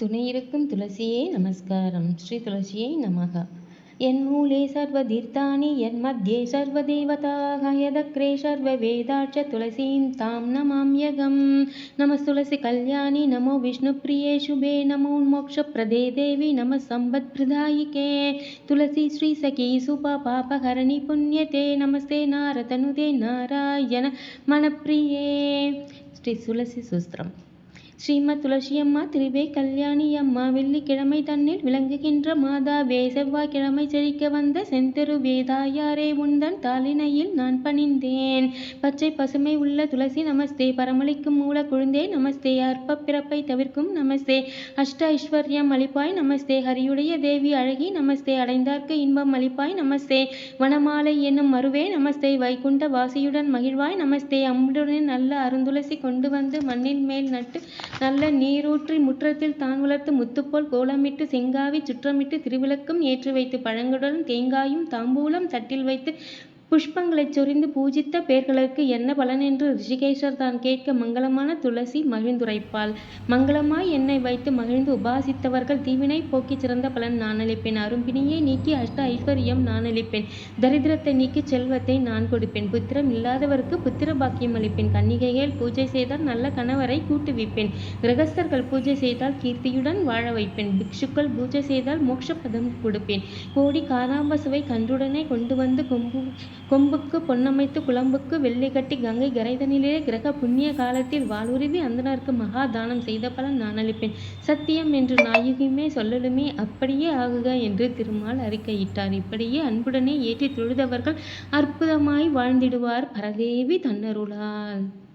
துணையிருக்கும் துளசியே நமஸ்காரம். ஸ்ரீ துளசியை நமக. என்மூலே சர்வதீர்த்தானி என்மத்தியே சர்வதேவதாக யதக்ரே சர்வவேதாட்ச துளசீம் தாம் நமாம்யகம் நமஸ்துளசி கல்யாணி நமோ விஷ்ணுப்ரியே சுபே நமோ மோக்ஷப்ரதே தேவி நம சம்பத்பிரதாயிகே துளசி ஸ்ரீ சகி சுப பாபஹரணி புண்ணியதே நமஸ்தே நாரதனுதே நாராயண மணப்பிரியே ஸ்ரீ துளசி சுஸ்திரம். ஸ்ரீமத் துளசியம்மா திருவே கல்யாணி அம்மா வெள்ளிக்கிழமை தன்னில் விளங்குகின்ற மாதாவே செவ்வாய்க்கிழமை செழிக்க வந்த செந்திரு வேதாயாரே உந்தன் தாளினையில் நான் பணிந்தேன். பச்சை பசுமை உள்ள துளசி நமஸ்தே. பரமளிக்கும் மூல குழுந்தே நமஸ்தே. அற்ப பிறப்பை தவிர்க்கும் நமஸ்தே. அஷ்ட ஐஸ்வர்யம் அளிப்பாய் நமஸ்தே. ஹரியுடைய தேவி அழகி நமஸ்தே. அடைந்தார்க்கு இன்பம் அளிப்பாய் நமஸ்தே. வனமாலை என்னும் மறுவே நமஸ்தே. வைகுண்ட வாசியுடன் மகிழ்வாய் நமஸ்தே. அம்புடனே நல்ல அருந்துளசி கொண்டு வந்து மண்ணின் மேல் நட்டு நல்ல நீரூற்றி முற்றத்தில் தான் வளர்த்து முத்துப்போல் கோலமிட்டு செங்காவி சுற்றமிட்டு திருவிளக்கும் ஏற்றி வைத்து பழங்குடன் தேங்காயும் தாம்பூலம் தட்டில் வைத்து புஷ்பங்களைச் சொரிந்து பூஜித்த பேர்களுக்கு என்ன பலன் என்று ரிஷிகேஷர் தான் கேட்க மங்களமான துளசி மகிழ்ந்துரைப்பாள். மங்களமாய் என்னை வைத்து மகிழ்ந்து உபாசித்தவர்கள் தீவினை போக்கிச் சிறந்த பலன் நான் அளிப்பேன். அரும்பினியை நீக்கி அஷ்ட ஐஸ்வர்யம் நான் அளிப்பேன். தரித்திரத்தை நீக்கி செல்வத்தை நான் கொடுப்பேன். புத்திரம் இல்லாதவருக்கு புத்திர பாக்கியம் அளிப்பேன். கன்னிகைகள் பூஜை செய்தால் நல்ல கணவரை கூட்டுவிப்பேன். கிரகஸ்தர்கள் பூஜை செய்தால் கீர்த்தியுடன் வாழ வைப்பேன். பிக்ஷுக்கள் பூஜை செய்தால் மோட்சப்பதம் கொடுப்பேன். கோடி காராம்பசுவை கன்றுடனே கொண்டு வந்து கொம்பு கொம்புக்கு பொன்னமைத்து குழம்புக்கு வெள்ளை கட்டி கங்கை கரைதனிலே கிரக புண்ணிய காலத்தில் வாளுருவி அந்தனருக்கு மகா தானம் செய்த பலன் நான் அளிப்பேன். சத்தியம் என்று நாயகியுமே சொல்லலுமே அப்படியே ஆகுக என்று திருமால் அறிக்கையிட்டார். இப்படியே அன்புடனே ஏற்றி தொழுதவர்கள் அற்புதமாய் வாழ்ந்திடுவார். பரதேவி தன்னருளால்.